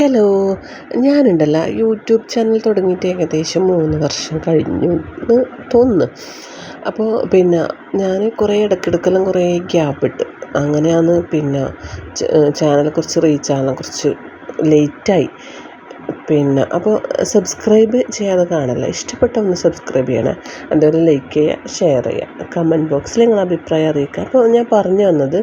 Hello ഞാനുണ്ടല്ലോ. YouTube channel തുടങ്ങിയിട്ട് ഏകദേശം മൂന്ന് വർഷം കഴിഞ്ഞു എന്ന് തോന്നുന്നു. അപ്പോൾ പിന്നെ ഞാൻ കുറേ ഇടയ്ക്കിടയ്ക്കെല്ലാം കുറേ ഗ്യാപ്പ് ഇട്ട്. അങ്ങനെയാണ് പിന്നെ ചാനൽ കുറച്ച് റീച്ച് ആകാൻ കുറച്ച് ലേറ്റായി. പിന്നെ അപ്പോൾ സബ്സ്ക്രൈബ് ചെയ്യാതെ കാണല്ല? ഇഷ്ടപ്പെട്ട ഒന്ന് സബ്സ്ക്രൈബ് ചെയ്യണം. അതുപോലെ ലൈക്ക് ചെയ്യുക ഷെയർ ചെയ്യുക. കമന്റ് ബോക്സിൽ നിങ്ങളുടെ അഭിപ്രായം അറിയിക്കുക. അപ്പോൾ ഞാൻ പറഞ്ഞു വന്നത്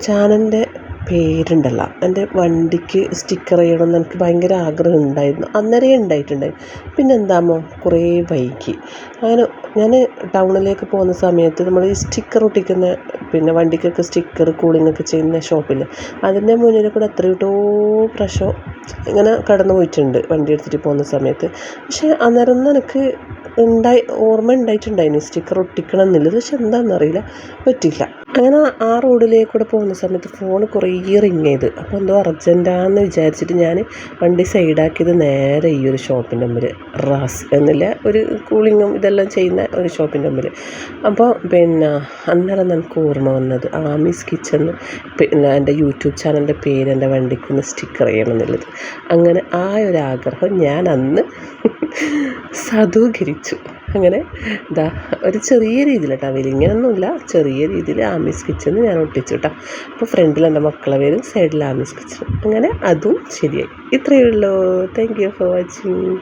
ചാനലിന്റെ പേരുണ്ടല്ലോ. എന്റെ വണ്ടിക്ക് സ്റ്റിക്കർ ചെയ്യണമെന്ന് എനിക്ക് ഭയങ്കര ആഗ്രഹം ഉണ്ടായിരുന്നു. അന്നേരേ ഉണ്ടായിട്ടുണ്ടായി. പിന്നെ എന്താമോ? കുറേ വൈകി. അങ്ങനെ ഞാൻ ടൗണിലേക്ക് പോകുന്ന സമയത്ത് നമ്മൾ ഈ സ്റ്റിക്കർ ഒട്ടിക്കുന്ന പിന്നെ വണ്ടിക്കൊക്കെ സ്റ്റിക്കർ കൂളിങ്ങൊക്കെ ചെയ്യുന്ന ഷോപ്പിൽ അതിന്റെ മുന്നിൽ കൂടെ എത്രയോ പ്രാവശ്യം ഇങ്ങനെ കടന്നു പോയിട്ടുണ്ട് വണ്ടി എടുത്തിട്ട് പോകുന്ന സമയത്ത്. പക്ഷേ അന്നേരം എനിക്ക് ഉണ്ടായി ഓർമ്മ ഉണ്ടായിട്ടുണ്ടായിരുന്നു സ്റ്റിക്കർ ഒട്ടിക്കണം എന്നുള്ളത്. പക്ഷെ എന്താണെന്നറിയില്ല. പറ്റിയില്ല. അങ്ങനെ ആ റോഡിലേക്കൂടെ പോകുന്ന സമയത്ത് ഫോൺ കുറേ റിങ് ചെയ്ത്. അപ്പോൾ എന്തോ അർജന്റാന്ന് വിചാരിച്ചിട്ട് ഞാൻ വണ്ടി സൈഡാക്കിയത് നേരെ ഈ ഒരു ഷോപ്പിന്റെ മുമ്പിൽ റാസ് എന്നില്ല ഒരു കൂളിങ്ങും ഇതെല്ലാം ചെയ്യുന്ന ഒരു ഷോപ്പിന്റെ മുമ്പിൽ അപ്പോൾ പിന്നെ അന്നേരം നമുക്ക് ഓർമ്മ വന്നത് ആമീസ് കിച്ചൺ പിന്നെ എന്റെ യൂട്യൂബ് ചാനലിന്റെ പേര് എന്റെ വണ്ടിക്കൊന്ന് സ്റ്റിക്കർ ചെയ്യണം എന്നുള്ളത്. അങ്ങനെ ആ ഒരു ആഗ്രഹം ഞാൻ അന്ന് സാധൂകരിച്ചു അങ്ങനെ ഇതാ ഒരു ചെറിയ രീതിയിൽ കേട്ടോ വലിങ്ങനൊന്നുമില്ല ചെറിയ രീതിയിൽ ആമീസ് കിച്ചൺ ഞാൻ ഒട്ടിച്ചു കേട്ടോ അപ്പോൾ ഫ്രണ്ടിൽ എന്റെ മക്കളെ പേരും സൈഡിൽ ആമീസ് കിച്ചൺ. അങ്ങനെ അതും ശരിയായി. ഇത്രയേ ഉള്ളൂ. Thank you for watching